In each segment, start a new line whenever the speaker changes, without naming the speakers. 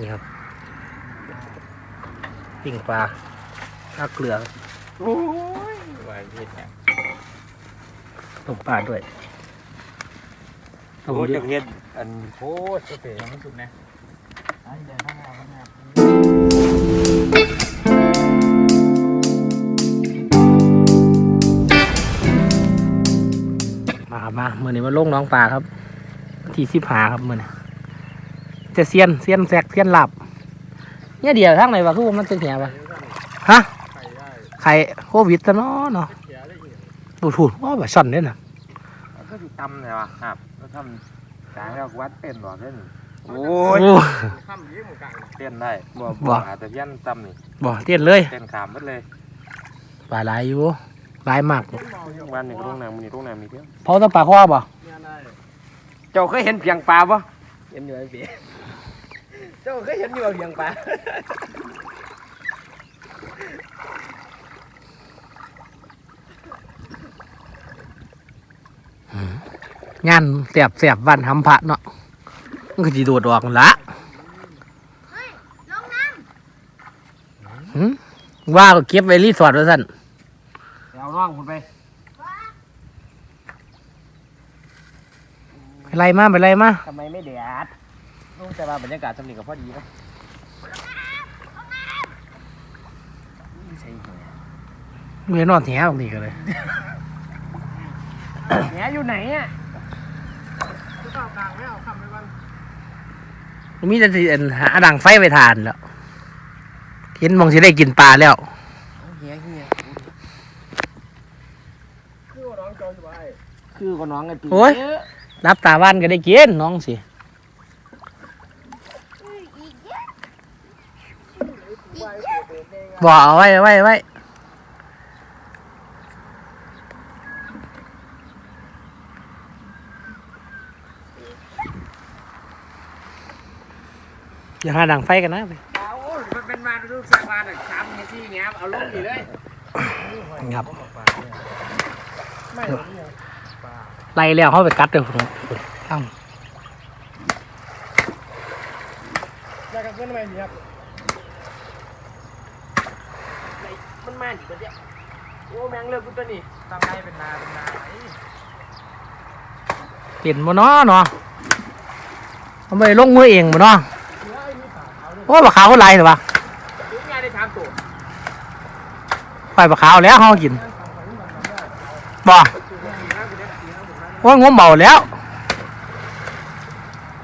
นี่ครับปิ้งปลาข้าวเกลือ
โอ้ยว่าเฮ็ดหยัง
ต้มปลาด้วยต้ม
โอ้
เย
จะ
อะ
เฮ็ดอันโคตรสเปรย์ยังไม่สุดนะอันเดี๋ยวข้างหน้าข้างหน้า
มาครับมาเมื่อนี้มาลงน้องปลาครับวันที่สิบหาครับมื่อนี้ จะเซียนเซียนแซกเซียนหลับเนี่ยเดียวทางไหนวะคือว่ามันจะแหวะฮะ
ใส่ได้
ไข่โควิดซะเนาะเนาะ
เขียได้อีก
ปูดปูดว่าแบบสั่นเนี่ยนะ
ก็สิตำเลยวะครับแล้วทำกลางแล้ววัดเป็นบ่เล่นโอ้
โอ้
ย
ย
ข้ามยิ้มกลางเต้นได้บ่
บ่
อาจจะเพี้ยนตำนี่
บ่เตี้ยนเลย
เต้นขามหมดเลย
ปลาหลายอยู่หลายมาก
วันนี้ก็ลงน้ำมันนี่ลงน้ำมีเพียง
เพราะต้องปลาข้อบ่
เจ้าเคยเห็นเพียงปลาปะ
เห็นอยู่ไอ้เปีย เจ้าเคยเห็นอยู่เพียงปลา
งานแสบแสบวันทำพระเนาะมันก็จีโดดออกนั่นละหืมว่าก็เก็บไว้รีสอร์ทไว้สั่น
เอาน้องคุณไป
ไปไล่มาไปไล่มา
ทำไมไม่แดด รู้แต่ว่าบรรยากาศสำนีกับพอดีนะใช่แห
เมื่อนอนแถวตรงนี้กันเลย
แหอยู่ไหนอะ
มีแต่สิอันหาดังไฟไปทานแล้วเห็นมองสิได้กินปลาแล้ว
เฮียเฮีย
คือน้องจอยสบาย
คือกับน้องไอ้ปี
โอ้ยรับตาบ้านก็ได้กินน้องสิ บอกเอาไว้ไว้ไว้อย่าหาดังไฟกันนะ
เอามันเป็นมาดูเสียงานอะช้ำเงี้ยซี่เงี้ยเอาลงอยู่เลย
ครับไล่แล้วเขาไปกัดเดี๋ยวผมตั้ง
อยากกับเพื่อนทำไมเนี่ยครับ
มันมาดิบเดียวโอ้แมงเลิกกูตัวนี้
ทำไรเป็นนาเป็นนาไหน
เปลี่ยนมาเนาะเนาะทำไมลงมือเองมาเนาะโอ้ปลาขาวก็ไล่หรือปะ
ถึงงานได้ชามตัว
ปล่อยปลาขาวแล้วเขากินบ่โอ้ยงมเบาแล้ว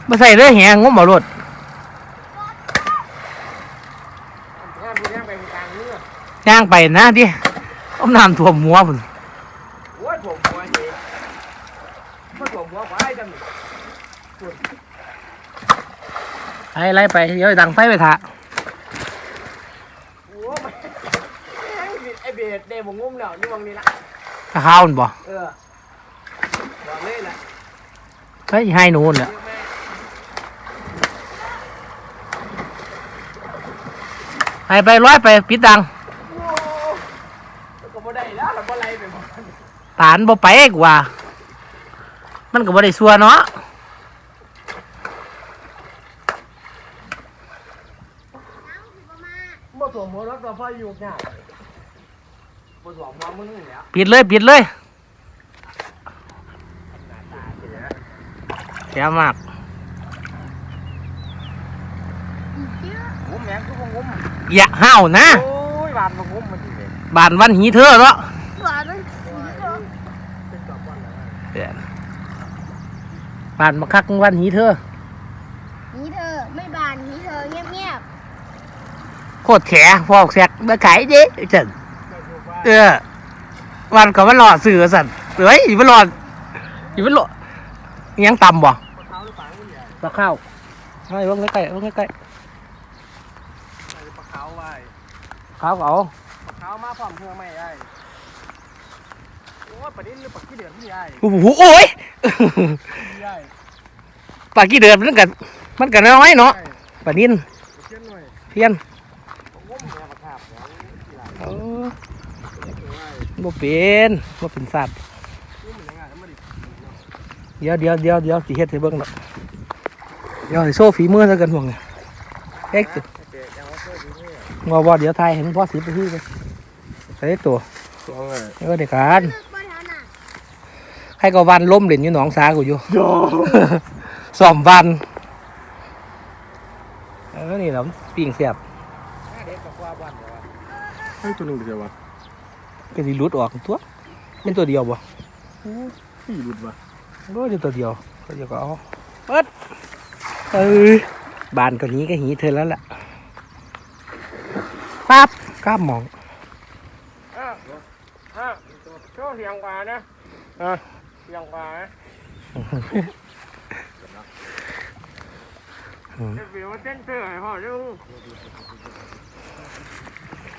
มาใส่เรือแหงงมเบารถ
งานพูดย่างไปกลางเนื้าอ ย่าง
งไปนะดิเอาน้ำท่วมหัวพุ่น
โอ้ยผมหัวเหี้ยมันผมหัวควายจัง
ไล่ไล่ไปเดี๋ยวดังไฟไปถ่า
โอ้ยไอ้เบสเดบงุ้มแล้วนี่วังนี้ละ
ปลาขาวมันบ่
เออบอกเลยแหละ
เฮ้ยให้หนูนแหละ
เยอะแม่
ให้ไปร้อยไปปิดดัง
โอ้ก็บ่ได้แล้วเราบ่ไล่ไปหมด
ตานบ่ไปกว่า มันก็บ่ได้ซัวเนาะ
บ่ตัวหัวรถก็พออยู่เนี่ยบ่ตัวหัวมึงนี่แหล้ว
ปิดเลยปิดเลยแย่มาก
งุ้มแหงคือวงงุ้ม
อย่าห้าวนะ
โอ้ยบานวงงุ้มมันที่เลย
บานวันหีเธอเนาะ
เป็นกับวันอะไร
เปลี่ยน บานมาคักวันหีเธอ
นี่เธอไม่บานนี่เธอเงียบ
โคตรแขฟอกแสกมาขายเด้จันเออวันก็มันหลอดสื่อสันเฮ้ยมันหลอดอยู่มันหลอดอิหยังต่ำบ่
ปลาเท้าหรือปลาคุณใหญ่
ปลาข้าวเอาไอ้เบิ่งใกล้ๆเบิ่งใกล้
ปลาเท้าไว้
ๆข้าวก็เอา
ปลาเท้ามาพร้อมเพื่อไม่ได้ โอ้ยปลาดิ้นหรือปลาขี้เดือดพี่ใหญ่
โอ้โหโอ้ย
พี่ใหญ่
ปลากี่เดือนมันกันมันกันน้อยเนาะปลานิน
เช่นหน่อย
เพี้ยน
งุ้มเนี่ยปลาคาบเนี่ยที่ไหล
เออ
ไว้
บ่เป็นบ่เป็นสัตว์
งุ้มยังไงแล้วมาดิ
เดี๋ยวเดี๋ยวเดี๋ยวเดี๋ยวสิเฮ็ดให้เบิ่งดอกเดี๋ยวให้โซ่ฝีมือซะกันพวกนี้แกเอ็กซ์ว่าว่าเดี๋ยวไทยเห็นพ่อสิบไปที่เลยใส่ตัว
สองเลย
นี่ก็เด็กการ
เลือกบ่แถวน่ะ
ใครก็วันล้มเหรียญอยู่หนองสากูอยู่
โย
สอมวันเออนี่เราปิ่งเสียบ
ให้ตัวหนึ่งเดียววะ
ก็สิหลุดออกตัวเป็นตัวเดียวบ่
พี่หลุดวะ
ก็เดียวตัวเดียวตัวเดียวก็เอาเปิดเอ้ยบานก็หนี้ก็หีเธอแล้วล่ะปั๊บกล้ามหมอง
ช่วงเสียงกว่านะอะเสี ยงกว่านะเดี๋ยวเต้นเสื้อให้พ่อดู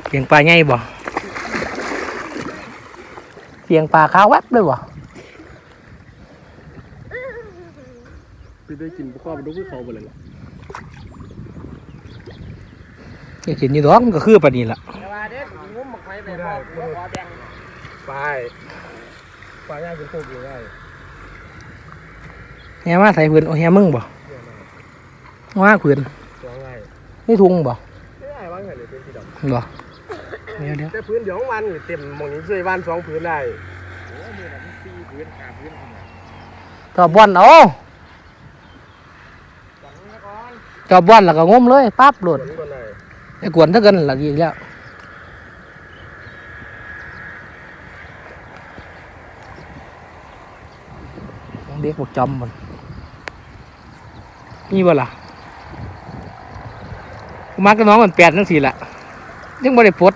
เพียงปลาใหญ่บ่เพียงปลาขาวแวบเลยบ่
พี่ได้กินข้าวมันดูคือเขาไปเลยล่ะ
จะกินอยู่ดอกมันก็คือปลานี้ล่ะ
แต่ว่าเด็กงุ้มหมักไม้ไปพ่อขอแบ่ง
ไป ไปย่างเป็นโคกอยู่ได้
เฮียมาใส่พื้นโอ้เฮียมึงบ่ว่าพื้น
สองไง
นี่ทุงบ่
ไม่ได้ว่างไงเลยเป็นที่ดอก
บ่เดี๋ยวเดี๋ยว
แต่พื้นเดี๋ยววันนี่เต็มหมองนี้ช่วยวันสองพื้นได้
โอ้มือน่ะมันตีพื้นหาพื้น
จอบบอนเอา
จังนะก่อน
จอบบอนแล้วก็งมเลยปั๊บโหลด
ผลก็ได้
ไอ้กวนเท่ากันล่ะอีกแล้ว เด็กบอกจอมมันนี่บ่ล่ะกูมากับน้องมันแปดนั่นสิล่ะยังบ่ได้ปลด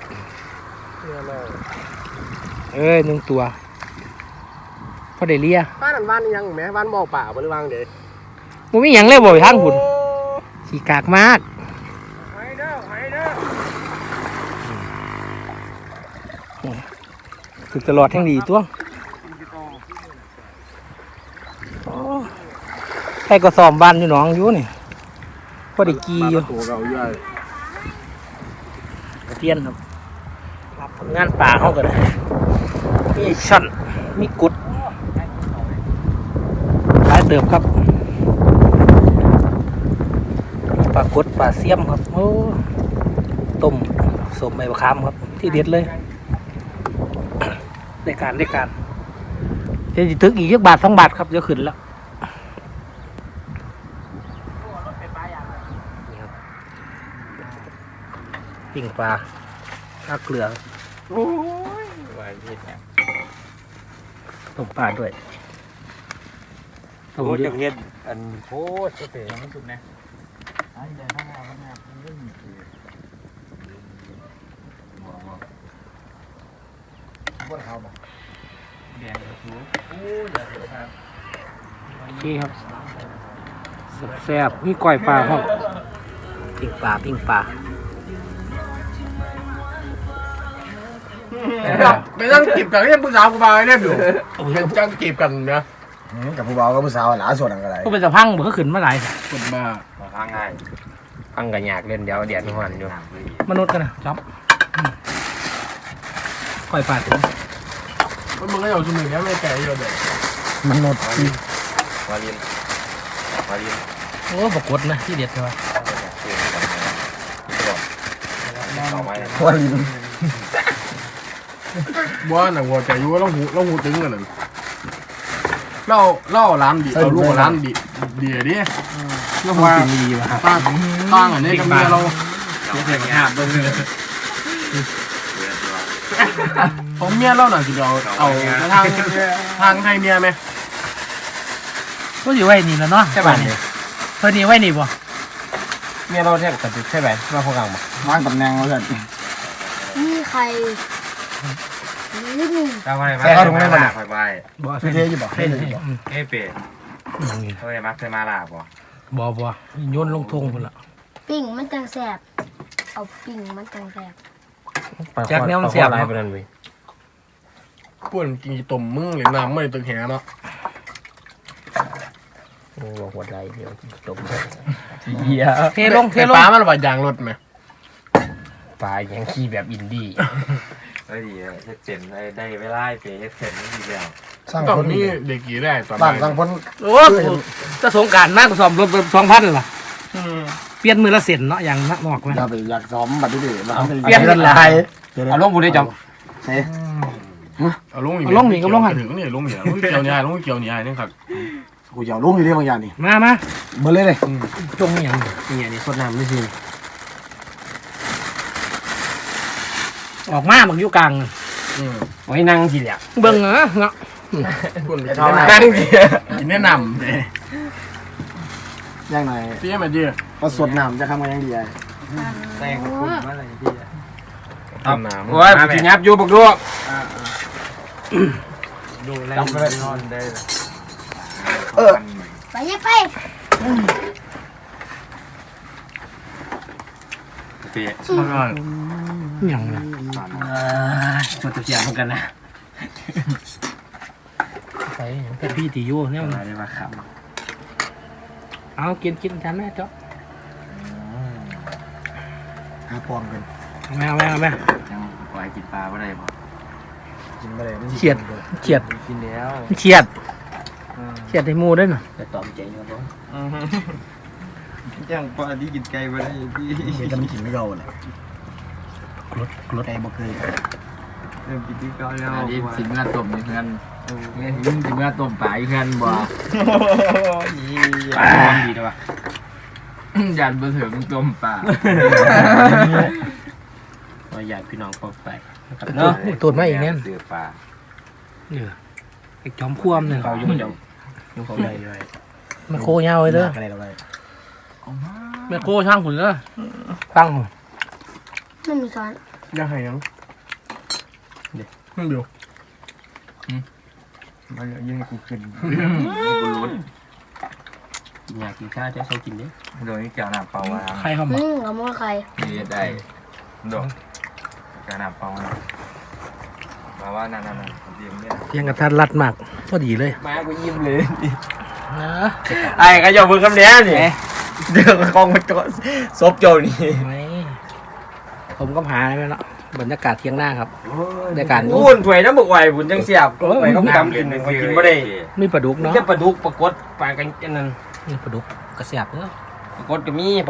เนี่ยแม่
เอ้ยหนึ่งตัวพอได้เลีย
บ้านนั้นบ้านนี่ยังแม่บ้านบ่อป่าบริวางเด็ก
มันมีหยังเลยบ่ไปทางหุ่นขี้กากมาก
ไฮเด้อไฮเด้อ
ถึกตลอดแห่งดีตัวโอ้ใค รก็ซ้อมบ้านอยู่หนองอยู่นี่พอได้กีอยู่
ตัวเราใหญ่
เตียนครับงานป่าเขาก็ได้มีช่อนมีกุดหลายเติบครับปลากดปลาเสียมครับโอ้ต้มสมใบมะขามครับ ที่เด็ดเลยได้การได้การเดี๋ยวสิถึกอีกยักบาทสองบาทครับเดี๋ยวขึ้นแล้วนี่ครับ ปิ้งปลาข้าวเกลือ
โอ้ย
ไว้ที่เนี่ย
ต้มปลาด้วยต้ม
โอ้
เย
จะ
อะ
เพ็ดอันโคตรเตะยังไม่สุดนะอันใหญ่ข้างหน้าข้างหน้ามันก็มีบนเขาบ่แดงกระทู้โอ้ยอย่าเสียครับ
โอเคครับแซ่บๆมีก้อยปลาห้องปิ้งปลาปิ้งปลา
ไม่ต้องจีบกันเนี่ยผู้สาวกูมาเนี่ยอยู่ยังจังจีบกันนะ
กับผู้บ่าวกับผู้สาวหลาส่วนอะไร
ก็เป็นสะพังบ่ก็ขึ้นมาหลาย
คนมา
มาทางง่าย
พังกันยากเล่นเดียวเดียดหันอยู่
มนุษย์กันนะจ๊อบอืมก้อยปาถึง
มันมึงก็เอาชุดหนึ่งเนี่ยไม่แก่เยอะเลย
มนุษย์
มาเรียนมาเรียน
โอ้ปรากฏนะที่เด็ดใช่ไหม
วาลิน
บัวหนังวัวแต่อยู่เราหูเราหูตึงกันเลยเล่าเล่าร้านดีเอาลูกร้านดีดีดิแล้วว่า
กินดีว่ะ
ตั้งตั้งอันนี้กับเมียเรา
เสียงหาบตรงนี้
ของเมียเราหน่ะสิเราเอาทางทางให้เมียไหม
ก็อยู่ไว้นี่แล้วเนาะใช่ป่ะนี่เพิ่นนี่ไว้นี่บ่
เมียเราแทบจะใช่ไหมมาพวกเราบ่วางตำแหน่งเราเพื่อน
มีใคร ลึง
ทำไมมาลาไปไป
บ่
เท่ๆอยู่บ่
ใช่
เท่
เลย
ๆอยู่บ่
อืม
เอ้เป็ด
อย่างนี้
ทำไมมักเคยมาลาบ่
บ่บ่โยนลงทงพุ่นละ
ปิ่งมันจังแสบ เอาปิ่งมันจังแสบ
จากแนวมันเสียบ
ปลา
เนาะ
คอลายไปนั่นเว้ย
ป่วนกินต้มมึงหรือน้ำไม่ตึงแหเนาะ
โอ้บอกหัวใจเดียวจบเหี้ย
เทลงเทลง
ปลามันว่ายางรถไหม
ปลายังขี้แบบอินดี้
เฮ้ยดีเฮ็ดเสร็จได้เวลาเป็ดเฮ็ดเสร็จนี่ดีแล้ว
สร้าง
ตอ
คนน
นี้
นี้
เด็กกี่ได้ตอน
บ้านสร้างคน
โอ้จะสงกรารมากกว่าสอมรถสองพันล่ะเปลี่ยนมือละเส้นเนาะอย่างนักหมอกไหม
อย่าไปอยากซ้อมบัดนี้ดิมา
เปลี่ยน
ละลาย
เอาลงบุได้จัง
เอาลงอีก
เอาลงหนีกับลงหัน
ถึงนี่ลงนี่ลงเกี่ยวนี่ลงเกี่ยวนี่นี่ครับ
กูอยากลุงอยู่ที่บางอย่างนี่
มามา
เบอร์เลยเลย
จงอหย่าง
เนี่ยนี่สดน้ำไม่สิ
ออกมาบักอยู่กลาง
อืม
ไว้นั่งทีเดียว
เบิ่งเหรอเนาะ
คุณ
นั่งที
กินแนะนำเลย
ย่างหน่อย
พี่มาดี
พอสดน้ำจะทำกันยังดีไอ้
แต่งคุณมาเลยพี่
ต้มน้ำ
โอ้ยกินยับอยู่บักดู
ดูแล
จำเลยนอนได้
ไปยังไป
เปี๊ย
อหย่างเนี่ย
ชดตะเกียบเหมือนกันนะ
ใส่หยังแต่พี่ตีอยู่เนี่ย
มาได้มาขับ
เอากินกินกันแม่เจ้า
หาปอมกัน
เอาแม่เอาแม่เอาแม่
ยังปล่อยกินปลาไม่ได้บ่
กินไปเลย
เฉียดเฉียด
กินแล้ว
เฉียดเฉียดให้หมูด้วยน่ะ
แต่ตอมใจอยู่บ่
ย่างปลาที่กินไก่ไปได้พี่
เดี๋ยวจะไม่กินไม่เก่าเลย
กรดกรด
ไก่บ่เคย
เริ่มกินที่เก่าแล้ว
อันนี้สิเมื่อต้มอยู่เพื่อนเนี่ยยิ่งสิเมื่อต้มปลาอยู่เพื่อนบ่ปลาดีด้วยยันบ่ถึงต้มปลาว่าอยากพี่น้องปอกไปเนาะ
ตัวจมาอีกเนี่ย
เสือปลา
เนี่ยไอ้จอมควมเนี่ย
เขาอยู่เดียวอยู่เขาได้เลย
แม่โคยาวไว้เด้อ แม่โคช่างหุ่นเด้อตั้งหุ่น
ไม่มีซ้อน
ยังไงยังเดี๋ยว
มันยังกูขึ้น
กูรู้อยากกินข้าวจะใช้กินดิ
โดยแก้วน้ำเปล่าวาง
ใครเข้ามา
อืมกับมือใคร
นี่ได้โดดแก้วน้ำเปล่าวางมาว่านั่นนั่นเตรียมเนี่ย
เพียงกระทัดรัดมากพอดีเลย
มากูยิ้มเลย
นะ
ไอ้ก็ยอมมือคำเนี้ยนี่ เดี๋ยวกองมันก็ซบโจนี่
ไม่ผมก็หาได้ไหมเนาะบรรยากาศเที่ยงหน้าครับบรรยากาศนี้
อุ่นถวยน้ำบุกไหวบุญจังเสียบไหวก็กำกินหนึ่งกินไม่ได้
มีปลาดุก
มี
เนาะ
แต่ปลาดุกปลากดปลากันอันนั้น
มีปลาดุกกระเสียบเนาะ
ปลากดก็มีปลา